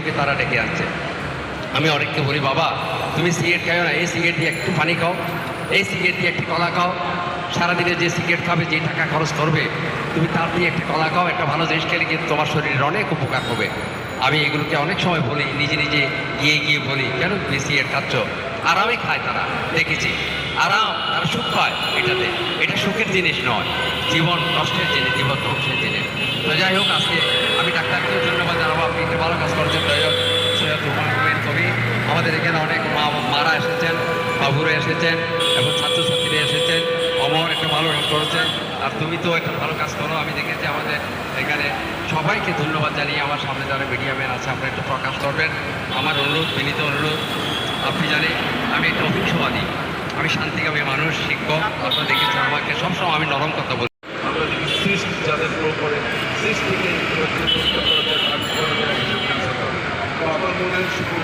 তোকে তারা ডেকে আনছে। আমি অনেককে বলি, বাবা, তুমি সিগারেট খাও না, এই সিগারেট দিয়ে একটু পানি খাও, এই সিগারেট দিয়ে একটি কলা খাও। সারাদিনে যে সিগারেট খাবে, যে টাকা খরচ করবে, তুমি তার দিয়ে একটা কলা খাও, একটা ভালো জিনিস খেলে কিন্তু তোমার শরীরের অনেক উপকার হবে। আমি এগুলোকে অনেক সময় বলি, নিজে নিজে গিয়ে গিয়ে বলি, কেন তুমি সিগারেট খাচ্ছ? আরামে খায় তারা, দেখেছি। আরাম তারা সুখ পায় এটাতে। এটা সুখের জিনিস নয়, জীবন নষ্টের জিনিস, জীবন ধ্বংসের জিনিস। তো যাই হোক, আজকে আমি ডাক্তারকেও ধন্যবাদ জানাব, আপনি একটা ভালো কাজ করেছেন সৈয়দ সৈয়দ রুমান কবির কবি আমাদের এখানে অনেক মা, মারা এসেছেন, বাবুরা এসেছেন, এবং ছাত্রছাত্রীরা এসেছেন। অমর একটা ভালো কাজ করেছেন। আর তুমি তো একটা ভালো কাজ করো। আমি দেখেছি আমাদের এখানে সবাইকে ধন্যবাদ জানিয়ে আমার সামনে যারা মিডিয়া ম্যান আছে, আপনারা একটু প্রকাশ করবেন। আমার অনুরোধ, বিনীত অনুরোধ, আপনি জানেন, আমি একটা অহিংসবাদী আমি শান্তিকামী মানুষ, শিক্ষক। আপনারা দেখেছেন আমাকে সবসময় আমি নরম কথা বলি। আমরা সৃষ্টি যাদের করে সৃষ্টিকে প্রতিষ্ঠা করা যায়, কাজ করা যায়, চিকিৎসা করা যায়। শুধু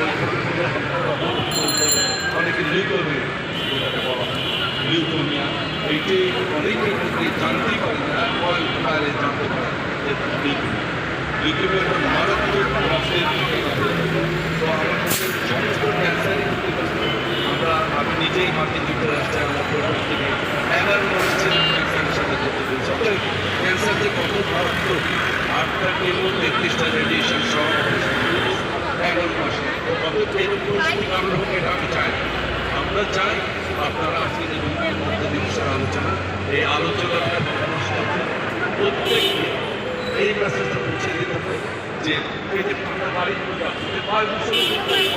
অনেকে লিউকোমিয়া যেটাকে বলা হয় লিউকোমিয়া এইটি অনেকের মধ্যে জানতেই পারে না বাইরে জানতে পারে যে তো আমার ক্যান্সারই আমরা আমি নিজেই মাঠে যুক্ত আসছি আমার পরিবার থেকে এগারো ক্যান্সারের সাথে যুক্ত ক্যান্সার যে কত মারাত্মক আটটা কেমো তেত্রিশটা রেডিয়েশন সহ মাসে অতএব এরকম হোক এটা আমি চাই। আমরা চাই আপনারা আজকে যে মধ্যে দিবসের আলোচনা, এই আলোচনাটা প্রত্যেককে এই মেসেজটা পৌঁছে দিতে হবে যে এই যে ঠান্ডা বাড়ি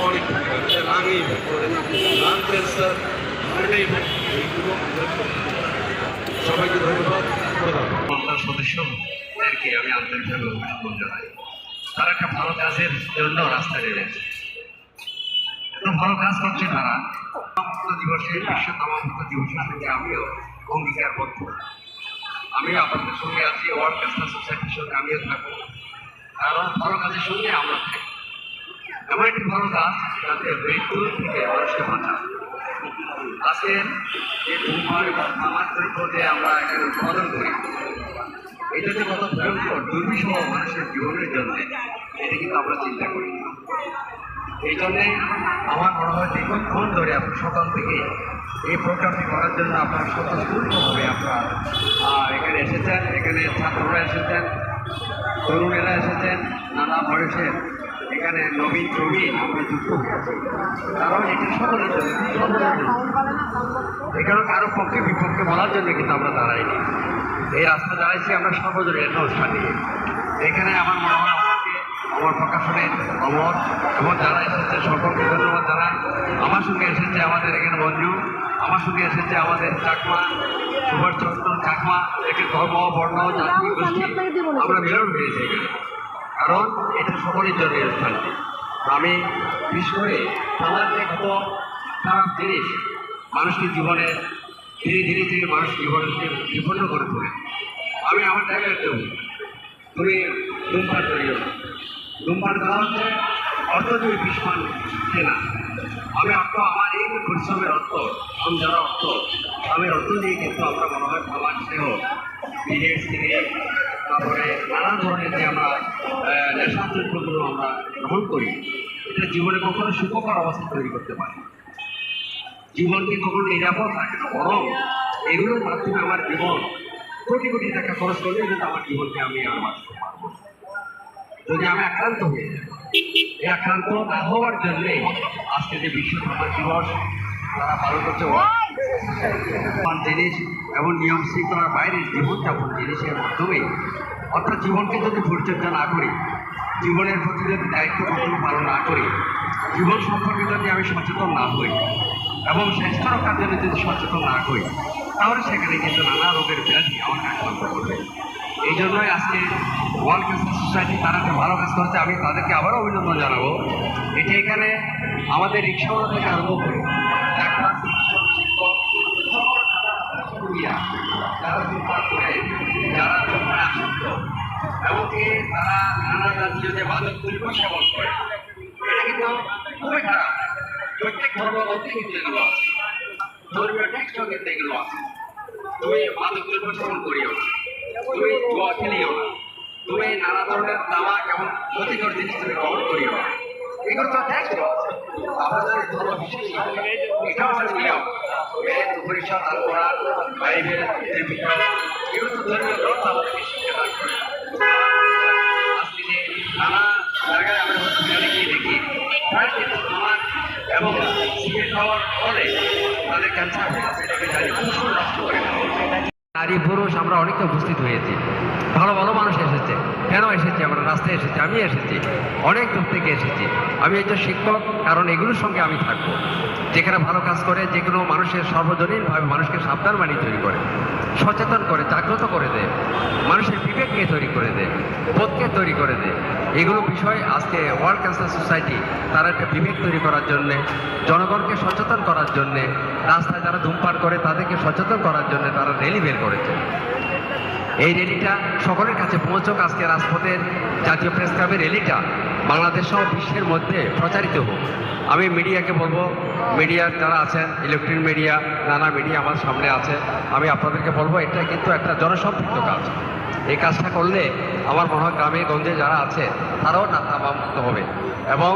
অনেক করে লাং ক্যান্সার হার্টেই এইগুলো করতে। সবাইকে ধন্যবাদ প্রধান সদস্যদেরকে আমি আন্তরিকভাবে অভিনন্দন জানাই তারা একটা ভালো কাজের জন্য রাস্তায় নেমেছে এত ভালো কাজ করছে তারা। দিবসে বিশ্ব তামামুক্ত দিবসের থেকে আমিও অঙ্গীকারবদ্ধ আমিও আপনাদের সঙ্গে আছি ওয়ার্ল্ড ক্যান্সার সোসাইটির সঙ্গে আমিও থাকব। কারণ ভালো কাজের সঙ্গে আমরা থাকি। এমন একটি ভালো কাজ যাতে মৃত্যু থেকে মানুষকে বাঁচায়। আজকে যে ধূমপান এবং তামাক দ্রব্য যে আমরা এখানে উৎপাদন করি এটা যে কত ভয়ঙ্কর দুর্বিষহ মানুষের জীবনের জন্য, এটা কিন্তু আমরা চিন্তা করি। এই জন্যে আমার মনে হয় দীর্ঘক্ষণ ধরে আপনি সকাল থেকে এই প্রোগ্রামটি করার জন্য আপনার স্বতঃস্ফূর্তভাবে আপনার এখানে এসেছেন, এখানে ছাত্ররা এসেছেন, তরুণেরা এসেছেন, নানা বয়সের এখানে নবীন প্রবীণ আমরা যুক্ত হয়েছি কারণ এটা সকলের জন্য। এখানে কারও পক্ষে বিপক্ষে বলার জন্য কিন্তু আমরা দাঁড়াইনি এই রাস্তা দাঁড়াইছি আমরা সর্বজনীন একটা অনুষ্ঠান নিয়ে। এখানে আমার মনে হয় আমাকে আমার প্রকাশনে অমর এবং যারা এসেছে সকলকে ধন্যবাদ জানান আমার সঙ্গে এসেছে আমাদের এখানে মঞ্জু আমার সঙ্গে এসেছে আমাদের চাকমা সুভাষচন্দ্র চাকমা একে ধর্ম বর্ণ জাতি গোষ্ঠী। আমরা মিলন হয়েছে এখানে। কারণ এটা সকলের জন্য এই অনুষ্ঠানটি আমি বিশেষ করে যে কত খারাপ জিনিস মানুষের জীবনে ধীরে ধীরে ধীরে মানুষ জীবনকে বিপন্ন করে তোলে আমি আমার জায়গায় দেব তুমি ধূমপান করিও। ধূমপান করা হচ্ছে অর্থ তুমি ভীষণ কেনা আমি অর্থ, আমার এই পরিশ্রমের অর্থ, আমি যারা অর্থ, আমি অর্থ দিয়ে কিন্তু আমরা মনে হয় খাবার স্নেহ। বিজেপি থেকে তারপরে নানা ধরনের যে আমরা নেশা দ্রব্যগুলো আমরা গ্রহণ করি, এটা জীবনে কখনো সুখকর অবস্থা তৈরি করতে পারে না। জীবনকে কখনো নিরাপদ থাকে না বরং এগুলোর মাধ্যমে আমার জীবন কোটি কোটি টাকা খরচ করলে কিন্তু আমার জীবনকে আমি আর বাঁচতে পারব যদি আমি আক্রান্ত হয়ে যাই, এই আক্রান্ত না হওয়ার জন্যে আজকে যে বিশ্ব সমাজ দিবস, তারা পালন করছে জিনিস এবং নিয়ম শৃঙ্খলার বাইরে জীবনযাপন জিনিসের মাধ্যমে। অর্থাৎ জীবনকে যদি পরিচর্যা না করি, জীবনের প্রতি যদি দায়িত্ব কর্তব্য পালন না করি, জীবন সম্পর্কে যদি আমি সচেতন না হই এবং স্বাস্থ্য রক্ষার জন্য যদি সচেতন না হই, তাহলে সেখানে কিন্তু নানা রোগের ব্যাধি আমাকে আক্রান্ত করবে। এই জন্যই আজকে ওয়ার্ল্ড ক্যান্সার সোসাইটি তারা একটা ভালো কাজ করেছে। আমি তাদেরকে আবারও অভিনন্দন জানাব। এটি এখানে আমাদের রিক্সাওয়ালা থেকে আরম্ভ করে যারা এমনকি তারা নানা জাতীয় যে দ্রব্য সেবন করে। এটা কিন্তু খুবই খারাপ। কিন্তু এগুলো আছে ধর্মীয় টেক্সটও কিন্তু এগুলো আছে তুমি মাদক দ্রব্য সেবন করিও না তুমি জুয়া খেলিও না তুমি নানা ধরনের তামাক এবং ক্ষতিকর জিনিস তুমি গ্রহণ করিও না এগুলো তো দেখতে আমাদের ধর্ম বিশ্বাসী এটা হচ্ছে নিয়ম বেদ উপনিষদ আল কোরআন বাইবেল এগুলো তো ধর্মীয় গ্রন্থ আমাদেরকে শিক্ষা দান করে নানা জায়গায় আমরা গিয়ে দেখি এবং নারী, পুরুষ আমরা অনেকে উপস্থিত হয়েছি। ভালো ভালো মানুষ এসেছে। কেন এসেছি? আমরা রাস্তায় এসেছি, আমি এসেছি। অনেক দূর থেকে এসেছি। আমি একজন শিক্ষক, কারণ এগুলোর সঙ্গে আমি থাকব। যেখানে ভালো কাজ করে যে কোনো মানুষের সর্বজনীনভাবে মানুষকে সাবধান বাণী তৈরি করে, সচেতন করে, জাগ্রত করে দেয়। মানুষের বিবেককে তৈরি করে দেয় বোধকে তৈরি করে দেয় এগুলো বিষয় আজকে ওয়ার্ল্ড ক্যান্সার সোসাইটি তারা একটা বিবেক তৈরি করার জন্যে, জনগণকে সচেতন করার জন্যে, রাস্তায় যারা ধূমপান করে তাদেরকে সচেতন করার জন্য তারা র্যালি বের করেছে। এই র্যালিটা সকলের কাছে পৌঁছক, আজকে রাজপথের জাতীয় প্রেস ক্লাবের র্যালিটা বাংলাদেশ সহ বিশ্বের মধ্যে প্রচারিত হোক। আমি মিডিয়াকে বলব, মিডিয়ার যারা আছেন ইলেকট্রনিক মিডিয়া নানা মিডিয়া আমার সামনে আছে, আমি আপনাদেরকে বলব, এটা কিন্তু একটা জনসম্পৃক্ত কাজ। এই কাজটা করলে আমার মনে হয় গ্রামে গঞ্জে যারা আছে, তারাও নাতামুক্ত হবে। এবং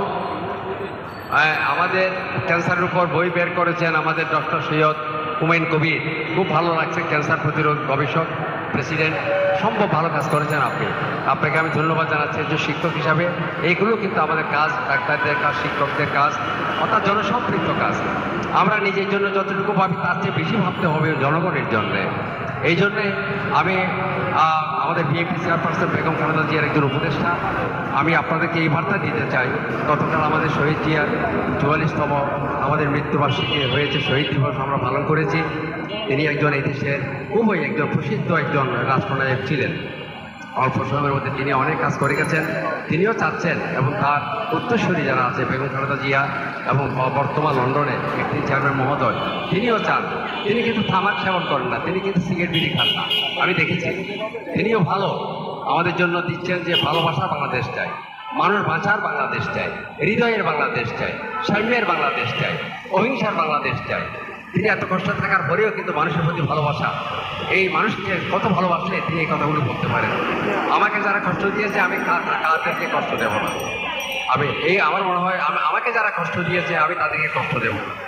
আমাদের ক্যান্সারের উপর বই বের করেছেন আমাদের ডক্টর সৈয়দ হুমায়ুন কবির। খুব ভালো লাগছে ক্যান্সার প্রতিরোধ গবেষক, প্রেসিডেন্ট। সম্ভব ভালো কাজ করেছেন আপনি। আপনাকে আমি ধন্যবাদ জানাচ্ছি একজন শিক্ষক হিসাবে। এইগুলো কিন্তু আমাদের কাজ, ডাক্তারদের কাজ, শিক্ষকদের কাজ, অর্থাৎ জনসম্পৃক্ত কাজ। আমরা নিজের জন্য যতটুকু ভাবি তার চেয়ে বেশি ভাবতে হবে জনগণের জন্যে। এই জন্যে আমি আমাদের বিএনপি চেয়ারপারসন বেগম খালেদা জিয়ার একজন উপদেষ্টা, আমি আপনাদেরকে এই বার্তা দিতে চাই। গতকাল আমাদের শহীদ জিয়ার চুয়াল্লিশতম আমাদের মৃত্যুবার্ষিকী হয়েছে, শহীদ দিবস আমরা পালন করেছি। তিনি একজন এই দেশের খুবই একজন প্রসিদ্ধ একজন রাষ্ট্রনায়ক ছিলেন। অল্প সময়ের মধ্যে তিনি অনেক কাজ করে গেছেন। তিনিও চাচ্ছেন এবং তার উত্তরসূরি যারা আছে, বেগম খালেদা জিয়া এবং বর্তমান লন্ডনে একটি চেয়ারম্যান মহোদয়, তিনিও চান। তিনি কিন্তু থামাক সেবন করেন না, তিনি কিন্তু সিগারেট বিড়ি খান না। আমি দেখেছি। তিনিও ভালো। আমাদের জন্য দিচ্ছেন যে ভালোবাসা বাংলাদেশ চাই, মানুষ বাঁচার বাংলাদেশ চাই, হৃদয়ের বাংলাদেশ চাই, সাম্যের বাংলাদেশ চাই, অহিংসার বাংলাদেশ চাই। তিনি এত কষ্ট থাকার পরেও কিন্তু মানুষের প্রতি ভালোবাসা। এই মানুষকে কত ভালোবাসলে তিনি এই কথাগুলো বলতে পারেন। আমাকে যারা কষ্ট দিয়েছে, আমি তাদেরকে কষ্ট দেব না। আমি, এই আমার মনে হয়, আমি, আমাকে যারা কষ্ট দিয়েছে, আমি তাদেরকে কষ্ট দেব না।